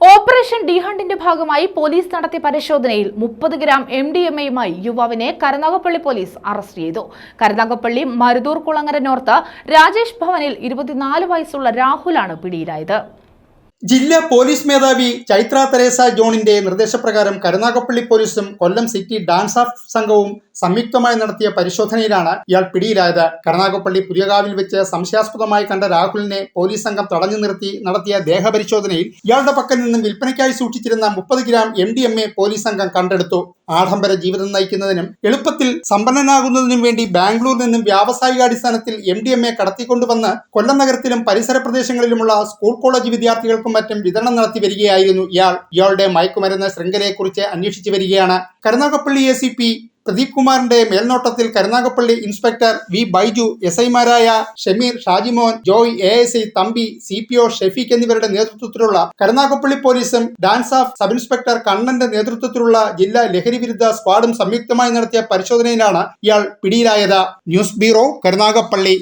Operation ഡിഹണ്ടിന്റെ ഭാഗമായി police നടത്തിയ പരിശോധനയിൽ മുപ്പത് ഗ്രാം എം ഡി എം എയുമായി യുവാവിനെ കരുനാഗപ്പള്ളി പോലീസ് അറസ്റ്റ് ചെയ്തു. കരുനാഗപ്പള്ളി മരുതൂർ കുളങ്ങര നോർത്ത് രാജേഷ് ഭവനിൽ ഇരുപത്തിനാല് വയസ്സുള്ള രാഹുലാണ് പിടിയിലായത്. ജില്ലാ പോലീസ് മേധാവി ചൈത്ര തെരേസ ജോണിന്റെ നിർദ്ദേശപ്രകാരം കരുനാഗപ്പള്ളി പോലീസും കൊല്ലം സിറ്റി ഡാൻസ് ഓഫ് സംഘവും സംയുക്തമായി നടത്തിയ പരിശോധനയിലാണ് ഇയാൾ പിടിയിലായത്. കരുനാഗപ്പള്ളി പുതിയകാവിൽ വെച്ച് സംശയാസ്പദമായി കണ്ട രാഹുലിനെ പോലീസ് സംഘം തടഞ്ഞു നിർത്തി നടത്തിയ ദേഹപരിശോധനയിൽ ഇയാളുടെ പക്കൽ നിന്നും വിൽപ്പനയ്ക്കായി സൂക്ഷിച്ചിരുന്ന മുപ്പത് gram M D M A police സംഘം കണ്ടെടുത്തു. ആഡംബര ജീവിതം നയിക്കുന്നതിനും എളുപ്പത്തിൽ സമ്പന്നനാകുന്നതിനും വേണ്ടി ബാംഗ്ലൂരിൽ നിന്നും വ്യാവസായികാടിസ്ഥാനത്തിൽ എം ഡി എം എ കടത്തിക്കൊണ്ടുവന്ന് കൊല്ലം നഗരത്തിലും പരിസര പ്രദേശങ്ങളിലുമുള്ള സ്കൂൾ കോളേജ് വിദ്യാർത്ഥികൾക്കും മറ്റും വിതരണം നടത്തി വരികയായിരുന്നു ഇയാൾ. ഇയാളുടെ മയക്കുമരുന്ന് ശൃംഖലയെക്കുറിച്ച് അന്വേഷിച്ചു വരികയാണ്. Karunagappally A C P Pradeep കുമാറിന്റെ മേൽനോട്ടത്തിൽ Karunagappally inspector V Baiju S ഐമാരായ Shameer Shajimon Joy A S I Thampi C P O Shefeek എന്നിവരുടെ നേതൃത്വത്തിലുള്ള കരുനാഗപ്പള്ളി പോലീസും ഡാൻസ് ഓഫ് സബ് ഇൻസ്പെക്ടർ കണ്ണന്റെ നേതൃത്വത്തിലുള്ള ജില്ലാ ലഹരി വിരുദ്ധ സ്ക്വാഡും സംയുക്തമായി നടത്തിയ പരിശോധനയിലാണ് ഇയാൾ പിടിയിലായത്. News bureau Karunagappally.